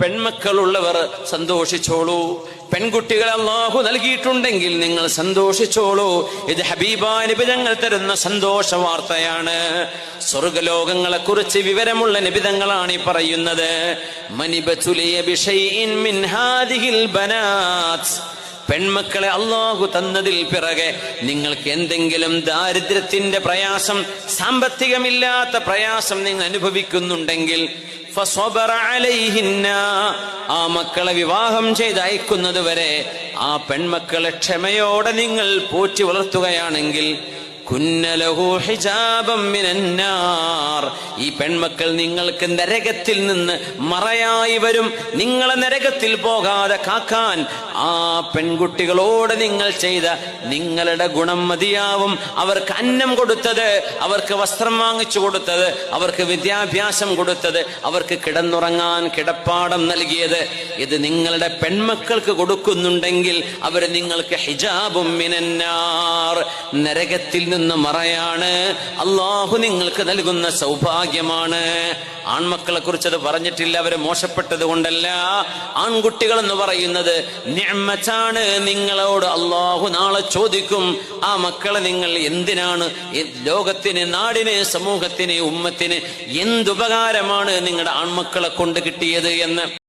പെൺമക്കളുള്ളവർ സന്തോഷിച്ചോളൂ. പെൺകുട്ടികൾ അള്ളാഹു നൽകിയിട്ടുണ്ടെങ്കിൽ നിങ്ങൾ സന്തോഷിച്ചോളൂ. ഇത് ഹബീബായ നബി ഞങ്ങൾ തരുന്ന സന്തോഷ വാർത്തയാണ് സ്വർഗലോകങ്ങളെ കുറിച്ച് വിവരമുള്ള നിബിതങ്ങളാണ് ഈ പറയുന്നത്. മനിബതുലിയ ബിഷൈഇൻ മിൻ ഹാദിഹിൽ പെൺമക്കളെ അള്ളാഹു തന്നതിൽ പിറകെ നിങ്ങൾക്ക് എന്തെങ്കിലും ദാരിദ്ര്യത്തിന്റെ പ്രയാസം സാമ്പത്തികമില്ലാത്ത പ്രയാസം നിങ്ങൾ അനുഭവിക്കുന്നുണ്ടെങ്കിൽ ആ മക്കളെ വിവാഹം ചെയ്ത് അയക്കുന്നത് വരെ ആ പെൺമക്കളെ ക്ഷമയോടെ നിങ്ങൾ പോറ്റി വളർത്തുകയാണെങ്കിൽ ഈ പെൺമക്കൾ നിങ്ങൾക്ക് നരകത്തിൽ നിന്ന് മറയായി വരും. നിങ്ങളെ നരകത്തിൽ പോകാതെ കാക്കാൻ ആ പെൺകുട്ടികളോട് നിങ്ങൾ ചെയ്ത നിങ്ങളുടെ ഗുണം മതിയാവും. അവർക്ക് അന്നം കൊടുത്തത് അവർക്ക് വസ്ത്രം വാങ്ങിച്ചു കൊടുത്തത് അവർക്ക് വിദ്യാഭ്യാസം കൊടുത്തത് അവർക്ക് കിടന്നുറങ്ങാൻ കിടപ്പാടം നൽകിയത്. ഇത് നിങ്ങളുടെ പെൺമക്കൾക്ക് കൊടുക്കുന്നുണ്ടെങ്കിൽ അവർ നിങ്ങൾക്ക് ഹിജാബും മിനന്നാർ. നരകത്തിൽ നിന്ന് മറയാണ്. അള്ളാഹു നിങ്ങൾക്ക് നൽകുന്ന സൗഭാഗ്യമാണ്. ആൺമക്കളെ കുറിച്ച് അത് പറഞ്ഞിട്ടില്ല അവർ മോശപ്പെട്ടത് കൊണ്ടല്ല. ആൺകുട്ടികൾ എന്ന് പറയുന്നത് നിങ്ങളോട് അള്ളാഹു നാളെ ചോദിക്കും ആ മക്കളെ നിങ്ങൾ എന്തിനാണ്? ലോകത്തിന് നാടിന് സമൂഹത്തിന് ഉമ്മത്തിന് എന്തുപകാരമാണ് നിങ്ങളുടെ ആൺമക്കളെ കൊണ്ട് കിട്ടിയത് എന്ന്.